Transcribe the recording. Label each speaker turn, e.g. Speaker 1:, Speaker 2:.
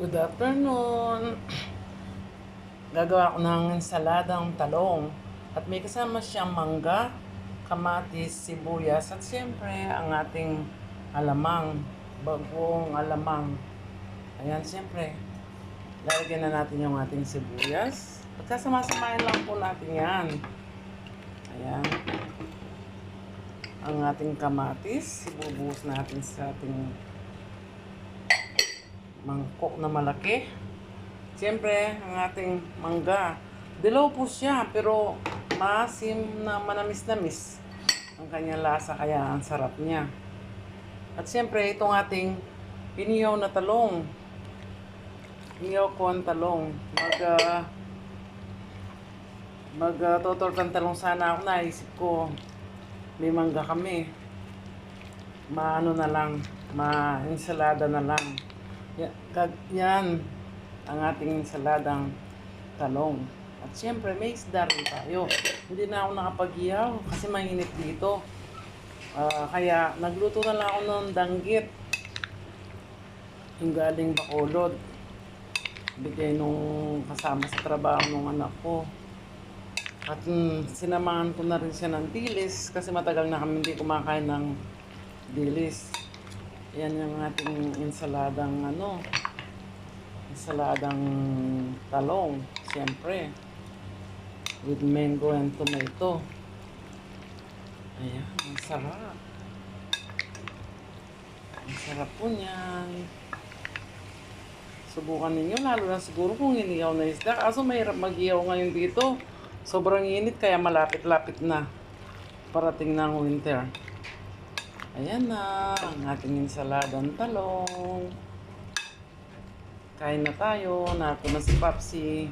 Speaker 1: Good afternoon. Gagawa ko ng ensaladang talong. At may kasama siyang mangga, kamatis, sibuyas, at siyempre ang ating alamang, bagong alamang. Ayan, siyempre, lalagyan na natin yung ating sibuyas. Pagkasama-samahin lang po natin yan. Ayan. Ang ating kamatis, ibubuhos natin sa ating mangkok na malaki. Siyempre, ang ating mangga. Dilaw po siya, pero maasim na manamis-namis ang kanyang lasa, kaya ang sarap niya. At siyempre, itong ating piniyaw na talong. Piniyaw ko ang talong. Mag, uh, mag uh, totortan talong sana ako. Naisip ko, may mangga kami. Maano na lang, ma-ensalada na lang. Yan, ang ating ensaladang talong. At siyempre, may isda rin tayo. Hindi na ako nakapag-iyaw kasi mainit dito. Ah, kaya nagluto na lang ako ng danggit. Yung galing Bacolod. Bigay nung kasama sa trabaho nung anak ko. At mm, sinamahan ko na rin siya ng dilis kasi matagal na kami hindi kumakain ng dilis. Yan yung ating ensaladang ano, ensaladang talong, siyempre. With mango and tomato. Ayan, ang sarap. Ang sarap po niyan. Subukan ninyo, lalo na siguro kung iniyaw na isda. Kaso mahirap mag-iyaw ngayon dito. Sobrang init kaya malapit-lapit na. Parating na ang winter. Ayan na, ang ating ensaladang talong. Kain na tayo. Nato na si Papsi.